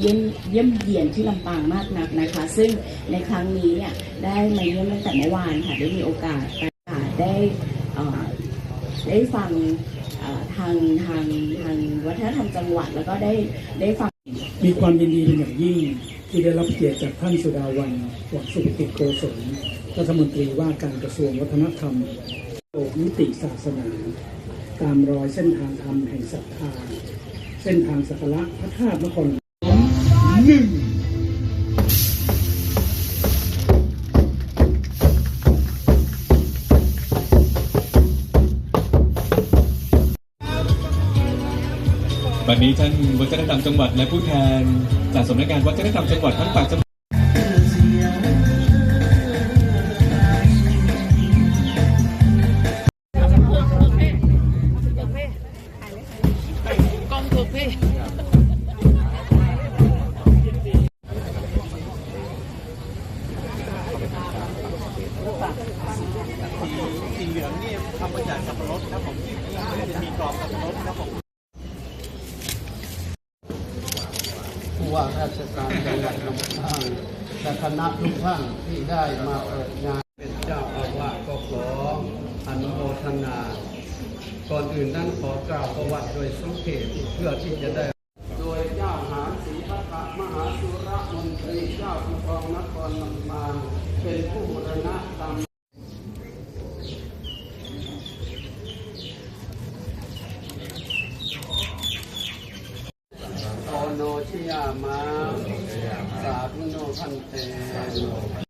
เยี่ยมเยี่ยมเยียนที่ลำปางมากนักนะคะ ซึ่งในครั้งนี้เนี่ยได้มาเยี่ยมตั้งแต่เมื่อวานค่ะได้มีโอกาสได้ได้ฟังทางทางทางวัฒนธรรมจังหวัดแล้วก็ได้ได้ฟังมีความยินดีเป็นอย่างยิ่งที่ได้รับเกียรติจากท่านสุดาวันหวังสุขติโกศลรัฐมนตรีว่าการกระทรวงวัฒนธรรมโลกนิติศาสนา ตามรอยเส้นทางธรรมแห่งศรัทธาเส้นทางสักการะพระธาตุนคร วันนี้ท่านวัฒนธรรมจังหวัดและผู้แทนจากสำนักงานวัฒนธรรมจังหวัดทั้งปากจังหวัดสีเหลืองนี่ทำมาจากสับปะรดครับผมจะมีกรอบสับปะรดครับผม ว่าราชการจังหวัดลำพูนและคณะทุกท่านที่ได้มาเปิดงานเป็นเจ้าอาวาสก็ขออนุโมทนา ก่อนอื่นนั้นขอกล่าวประวัติโดยสุเขตเพื่อที่จะได้ โดยเจ้าหาศรีพัฒมหาสุรมนตรีเจ้าผู้กองนครลำปางเป็นผู้บูรณะตาม โอโน ชิยามาสาธุโนพันเต